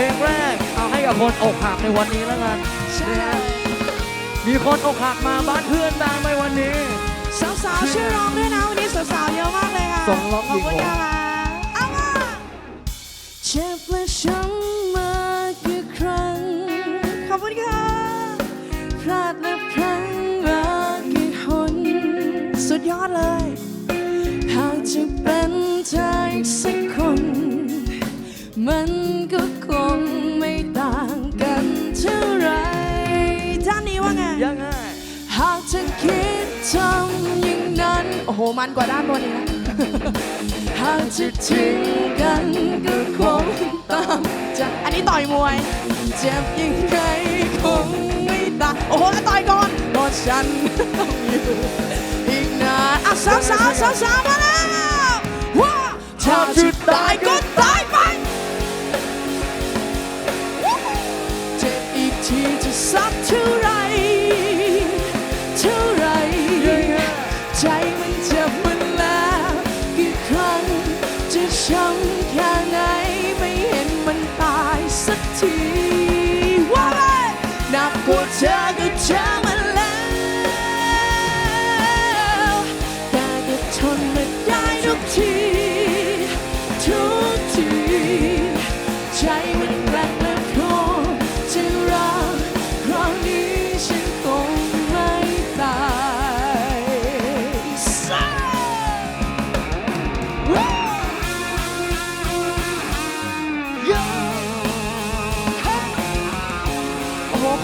เพลงแรกเอาให้กับคนอกหักในวันนี้แล้วกันใช่มีคนอกหักมาบ้านเพื่อนบ้างไหมวันนี้ สาวๆช่วยร้องด้วยนะวันนี้สาวๆเยอะมากเลยค่ะส่งร้องขอบคุณหญิงผมค่ะเอามาเจ็บและช้ำมากี่ครั้งขอบคุณค่ะ พลาดและพลั้งมากี่หนสุดยอดเลย หากจะเป็นเธออีกสักคน มันก็คงไม่ต่างกันเท่าไหรท่านนี้ว่าไง ยังไง หากเธอคิดทำอย่างนั้น โอ้โห มันกว่าด้านบนอีกนะ หากจะทิ้งกันก็คงต้องจะอันนี้ต่อยมวย เจ็บยังไงคงไม่ตายโอ้โหแล้วต่อยก่อนเพราะฉันต้องอยู่อีกนานอะสาวสาวสาวสาวมาแล้วว้าถ้าจะตายก็ตายไป ทีจะสักเท่าไหร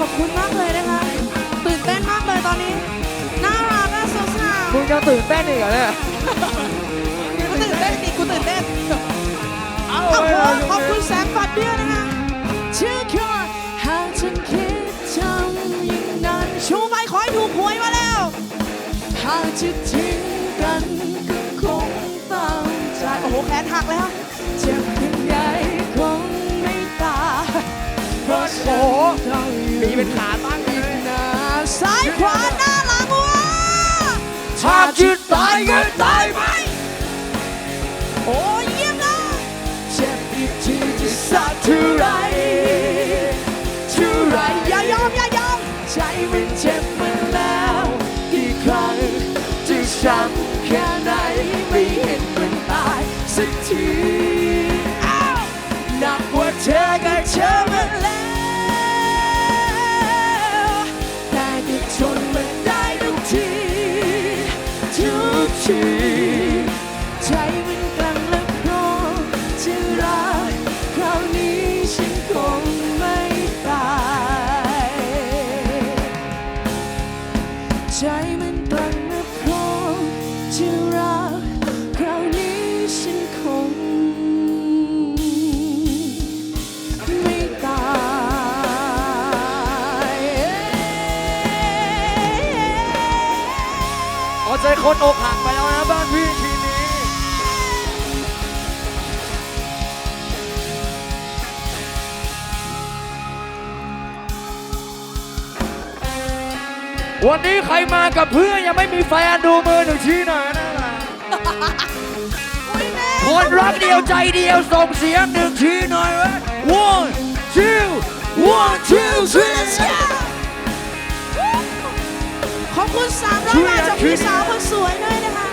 อ้โหขอบคุณมากเลยนะคะตื่นเต้นมากเลยตอนนี้น่ารักอะสาวๆมึงยังตื่นเต้นอีกเหรอเนี่ยกูตื่นเต้นดิกูตื่นเต้นเอาขอบเลคุยณขอบคุณแสงปัดเบี้ยนะคะชื่อคอหากฉันคิดทำอย่างนั้นชูไม้ขอให้ถูกหวยมาแล้วหากจะทิ้งกันก็คงต้องใจโอ้โหแขนหักแล้วเจ็บ โอ้โหมีเป็นขาตั้งเลยซ้ายขวา ใจมันกลั้นและพร้อมจะรักคราวนี้ฉันคงไม่ตาย ใจมันกลั้นและพร้อมจะรักคราวนี้ฉันคงไม่ตาย เอาใจคนอก วันนี้ใครมากับเพื่อนยังไม่มีแฟนดูมือหนูชี้หน่อยนะคนรักเดียวใจเดียวส่งเสียงหนึ่งทีหน่อยเว้ย one two one two three ขอบคุณสามร้อยบาทจากพี่สาวคนสวยด้วยนะคะ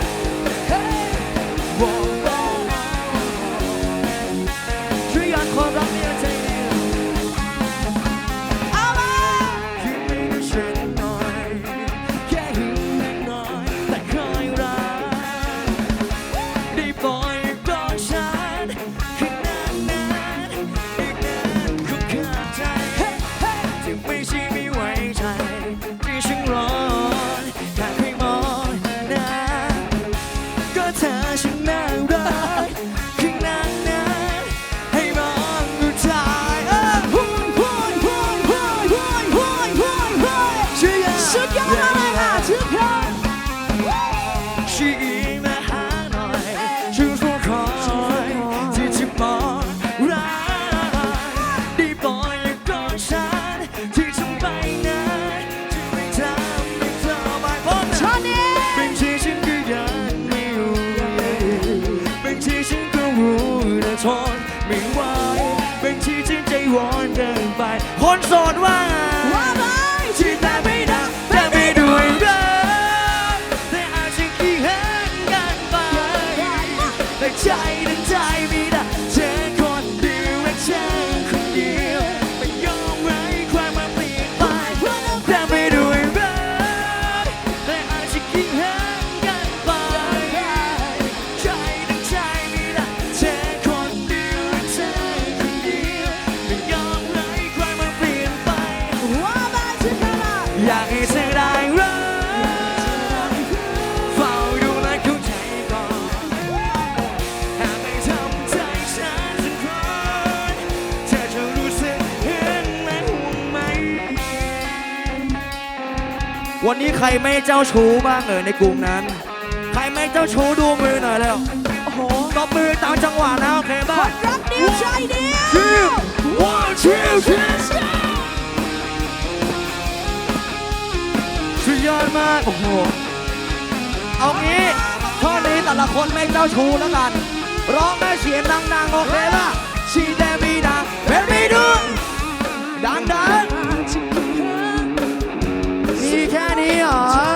ใครไม่เจ้าชู้บ้างเอ่ยในกลุ่มนั้น ใครไม่เจ้าชู้ดูมือหน่อยแล้วโอ้โหตบมือตามจังหวะนะโอเคคป่ะนรักเดียวใจเดียวชิว one two three สุดยอดมาก โอ้โห เอางี้ท่อนี้แต่ละคนไม่เจ้าชู้แล้วกัน ร้องให้เสียงดังๆ โอเคป่ะชีเดมีดังเป็นมีดูดังๆ นี้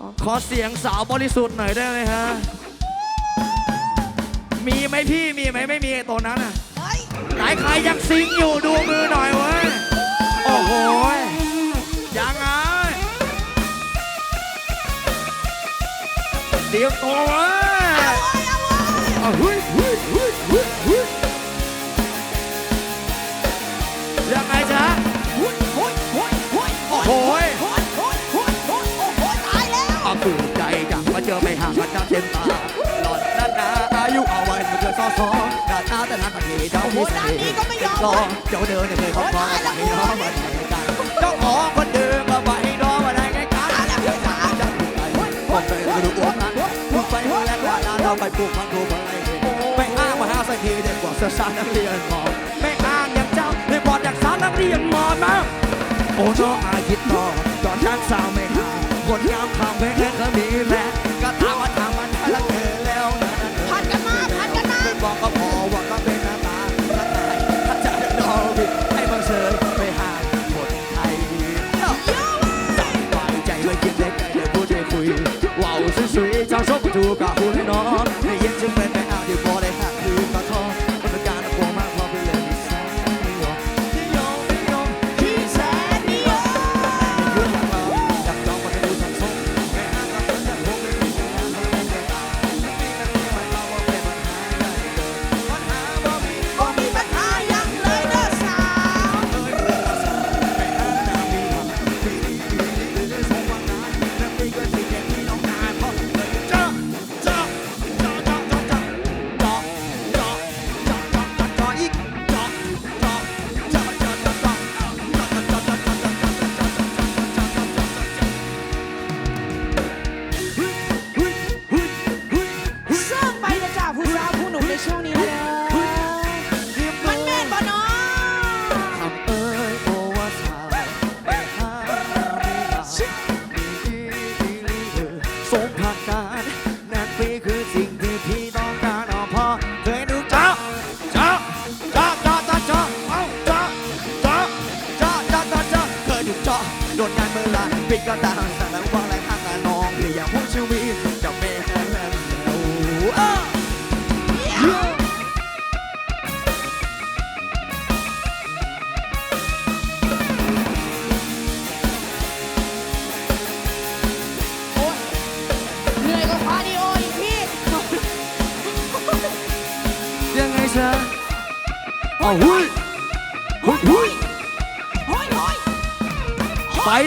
ได้ครับผมขอเสียงสาวบริสุทธิ์หน่อยได้ไหมฮะ มีไหมพี่มีไหมไม่มีไอ้ตัวนั้นอะเฮ้ยไหนใครยังซิงอยู่ดูมือหน่อยเว้ย โอ้โหยังไงเตรียมตัวเว้ยเอาเฮ้ยเฮ้ยเฮ้ยเฮ้ยเฮ้ยยังไงจ๊ะ มาเจอไม่ห่างกันจาเส้นตาหลอนนั่นนะอายุเอาไว้มันเกินซอสองหน้าตาแต่หน้าตาดีเจ้าที่ใส่รอเจ้าเดินเนี่ยเคยเขาคล้องมาให้น้องมาได้กันเจ้าของคนเดิมมาไปน้องมาได้ไงกันเดี๋ยวจ๋าจะดูใจผมไปดูอ้วนนั้นมึงไปหัวแรกว่านเราไปปลูกมันดูอะไรไม่อ้างมาหาสักทีเด็กกว่าเสื้อสานักเรียนมอไม่อ้างอย่างเจ้าไม่บอดจากสารนักเรียนมอนะโอ้น้องอาคิดต่อตอนช้างสาวไม่ห่างคนงามคำเพลงแค่เขามีแหละ บอกก็พอว่าก็เป็นหน้าตาถ้าตายถ้าจะนอนผิดให้บังเชยไปหาคนไทยสบายใจไม่คิดเล็กเดี๋ยวพูดให้คุยว้าวสวยๆเจ้าชอบถูกกับพูดให้น้อง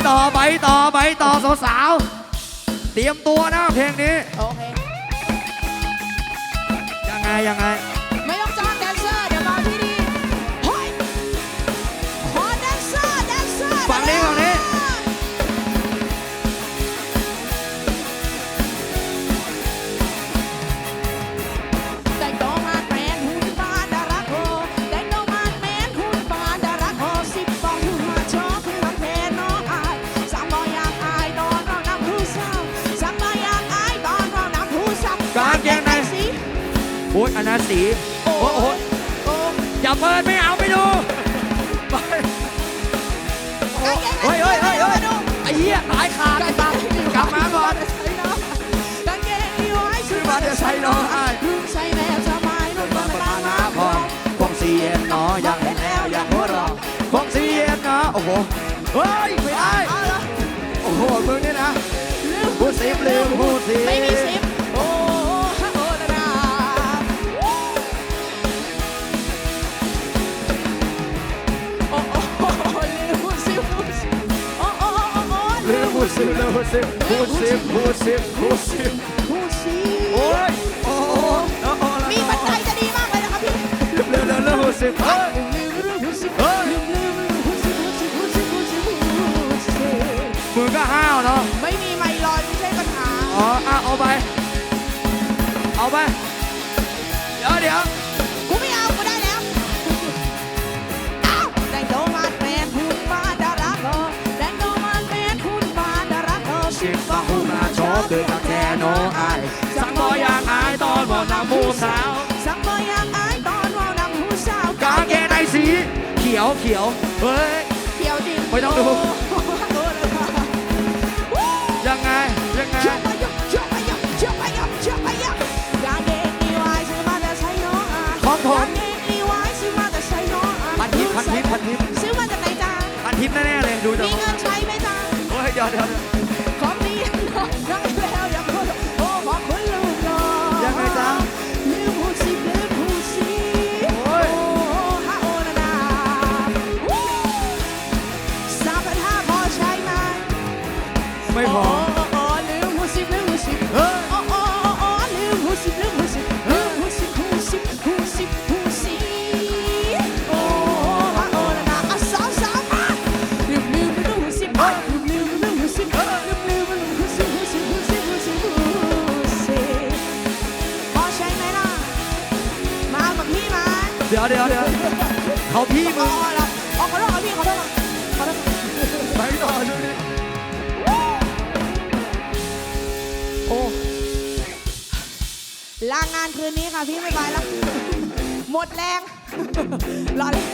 ต่อไปต่อไปต่อสาวๆเตรียมตัวนะเพลงนี้ โอเค ยังไงยังไง โอ้โหเฮ้ยไม่ได้เอาละโอ้โหมึงนี่นะพูดสิบลืมพูดสิไม่มีซิปโอ้ฮะโอ้ละนะโอ้โอ้โอ้ลืมพูดซิปพูดซิปโอ้โอ้โอ้โอ้ลืมพูดสิลืมพูดสิพูดสิพูดสิพูดสิพูดซิโอ้ยโอ้โหโอ้โหมีปัจจัยจะดีมากเลยนะครับพี่ลืมลืมลืมลืมพูดสิเฮ้ยลืมลืมพูดซิเฮ้ย มึงก็ห้าวเนาะไม่มีไมค์ลอยไม่ใช่ปัญหา อ๋ออะเอาไป เอาไป เดี๋ยวเดี๋ยวกูไม่เอากูได้แล้วอ้าวแดงโดมันเป็นหุ่นมาดารักเออแดงโดมันเป็นหุ่นมาดารักเออสิบสองหูมาโชว์เกิดกับแค่โนอายสั่งบอยางอายตอนบอกนำผู้สาว สังเมยางอายตอนว่านำหูสาวกางเกงในสี เขียวเขียวเฮ้ย เขียวดินไม่ต้องดู เดี๋ยวเดี๋ยวเดี๋ยวเขาพี่มึอ๋องเหรออ๋อขอโทษครับพี่ขอโทษครับขอโทษ ลางงานคืนนี้ค่ะพี่ไม่ไปแล้ว หมดแรง รอเลย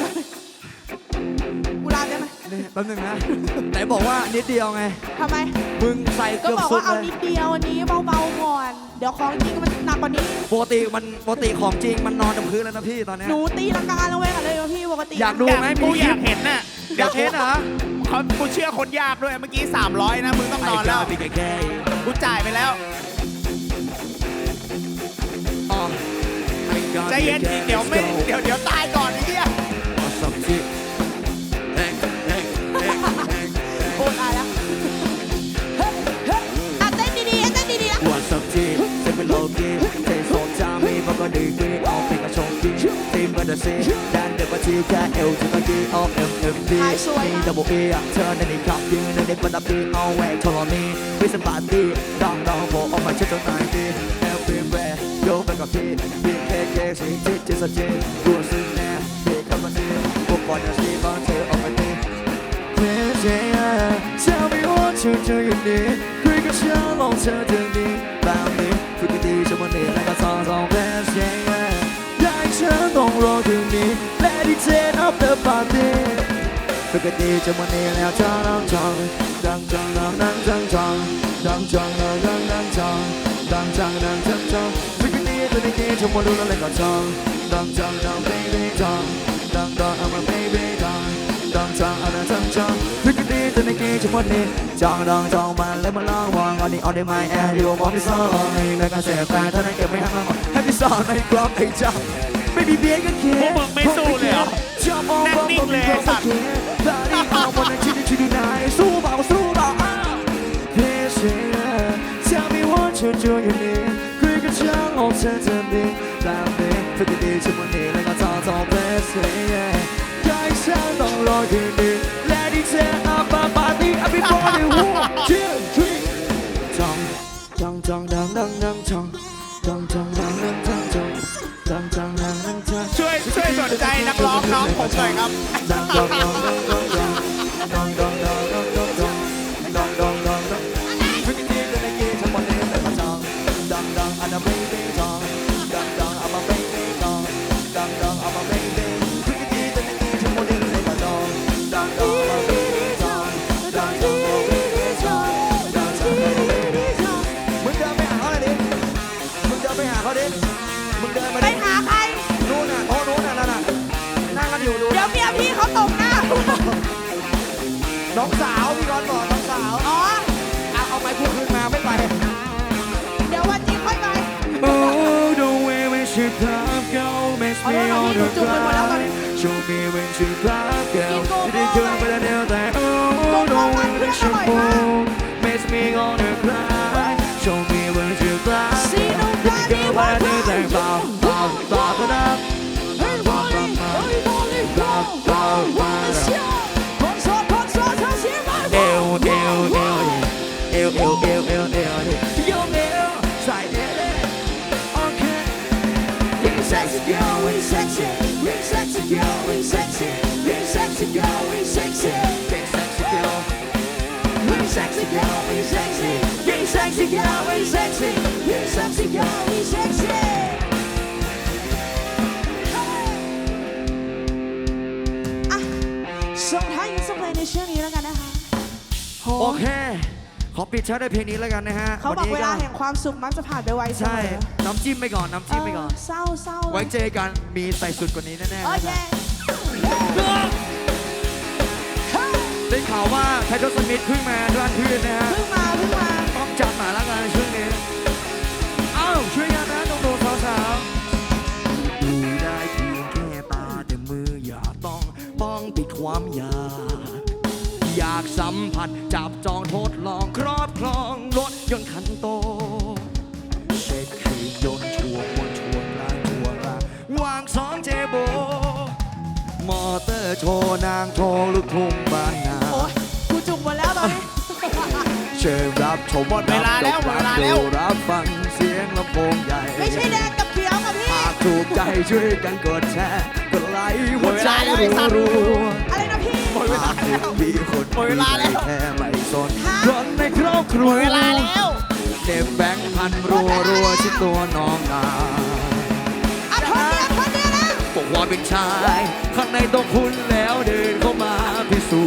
กูลาได้ไหมนี่แป๊บนึงนะ ไหนบอกว่านิดเดียวไง ทำไม มึงใส่ก็เกือบบอกสุดว่าเอาเลยนิดเดียววันนี้เบาๆก่อน เดี๋ยวของจริงมันหนักกว่านี้ ปกติมันปกติของจริงมันนอนกับพื้นแล้วนะพี่ตอนเนี้ยหนูตีลังกาแล้วเว้ยค่ะเลยพี่ปกติอยากดูไหมกูมีอยากเห็นน่ะอยากเห็นเหรอเขากูเชื่อคนยากด้วย เมื่อกี้ 300 นะ มึงต้องนอนแล้วไอ้แก่กูจ่ายไปแล้ว ใจเย็นเดี๋ยวไม่เดี๋ยวเดี๋ยวตายก่อนไอ้เหี้ยสักทีเฮ้ยเฮ้ยเฮ้ยเฮ้ยโอ้ตายแล้วเฮ้ยเฮ้ยอะเต้นดีๆอะเต้นดีๆนะว่าสักทีเซ็นเป็นโลกีเทสองจามีมันก็ดีกีเอาเป็นกระชงกีทีมมันจะซีดันเด็กมาทีแค่เอวถึงตะกี้เอาเอ็มเอ็มดีมีดับเบิลเอเธอในนี้ขับยืนในนี้ประดับดีเอาแหวกทรณีวิสปาร์ตี้ดังดังโผล่ออกมาเช็ดจนไหนดีแอลฟิล์มแวร์โยกไปกับพี่บีเคเคสีจิจิสจีกูซึ้งแน่พี่คำมันดี พวกบอลจะซีบอลเธอออกมาดี Tell me what you do you need คุยกับฉันลองเธอถึงดีแบบนี้ฝึกดีจะมันดีและก็สอนสองเพลงอยากให้ฉันต้องรอถึงนี้ Let it take up the party ฝึกดีจะมันดีแล้วเธอต้องจองดัง จังดังดังจังจังดังจังดังดังดังจังดังจังดังจังจังฝึกดีจะดีจะมันดูแล้วก็จังดังจังดัง baby จังดังดัง I'm a baby จังดังจังอะไรจังจังพิกดีจะในกีจะหมดนี้จังดังจังมันเล่นมาลองวางอันนี้ออนได้ไหมแอร์อยู่มองที่ซองในการเสียแฟนท่านั้เก็บไม่ห่างให้พี่สอนในกรอบไอ้จังไม่มีเบียก็เคียพวกมึงไม่สู้เลยเหรอจะมองว่ามึงเป็นคนเคียตา stand on girl makes me เอา on แล้ว the จุกไปหมดแล้วตอนนี้ ground Show me when you love girl กินโกโก้ที่ได้เจอไปแล้วเดียวแต่ Oh the way we should move makes me on the ground Show me when you love ซีโนที่ได้เจอไปแล้วเดียวแต่ sexy girl, we sexy, we sexy girl, we sexy, Big sexy girl we sexy girl, we sexy, we sexy girl, we sexy, we sexy girl, we sexy. อ่ะส่งท้ายกันสักเพลงในช่วงนี้แล้วกันนะคะโห โอเค ข อปิดเช้าด้วยเพลงนี้แล้วกันนะฮะเขาบอกนเวนี้ลาแห่งความสุขมักจะผ่านไปไวเสมใช่อน้ำจิ้มไปก่อนน้ำจิ้มไปก่อนเเศร้าเศร้าไว้เจอกันมีใส่สุดกว่านี้แน่ๆนะโอคเครับได้ข่าวว่าไททอสมิธเพิ่งมาด้านเพื่อนนะฮะเพิ่งมาเพิ่งมาต้องจัดมาแล้วกันในช่วงนี้เอ้าช่วยกันนะต้องดูสาวๆดูได้เพียงแค่ตาแต่มืออย่าต้องป้องปิดความอยากอยากสัมผัส จับจองทดลองครอบครองรถยนต์คันโตเช็คเครื่องยนต์ชัวร์วนชัวร์ลางชัวร์ลางวางสองเจโบ มอเตอร์โชว์นางโชว์ลูกทุ่งบ้านนาโอ้ยกูจุกหมดแล้วตอนนี้ เชิญรับชมหมดเวลาแล้วหมดเวลาแล้วดูรับฟังเสียงลำโพงใหญ่ไม่ใช่แดงกับเขียวกับพี่ หากถูกใจช่วยกันกดแชร์กดไลค์หัวใจหมดเวลาแล้วไอ้สัตว์รัวอะไรนะพี่หมด เวลาแล้วมีคนหมดเวลาแล้ว แค่ไม่สนฮะคนในครอบครัหมวดเวลาแล้วเก็บแบงค์พันรัวรัวๆชิดตัวน้องนาอะคนเดียวคนเดียวนะบอกว่าเป็นชาย ข้างในต้องคุณแล้วเดินเข้ามาพิสู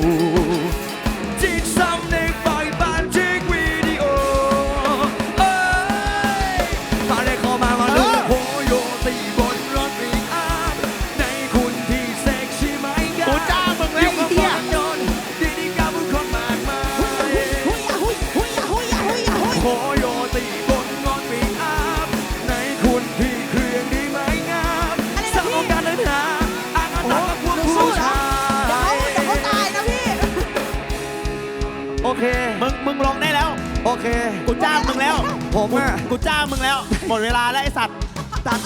จน์จิตสำนึกปล่อย มดเวลาแล้วไอสัตว์ตัด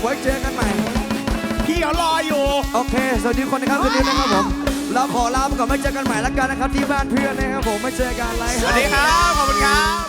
ไว้เจอกันใหม่ พี่เขารออยู่ โอเค สวัสดีคนนะครับสวัสดีนะครับผม เราขอลาไปก่อนไม่เจอกันใหม่แล้วกันนะครับ ที่บ้านเพื่อนนะครับผมไม่เจอกันไลฟ์สวัสดีครับ ขอบคุณครับ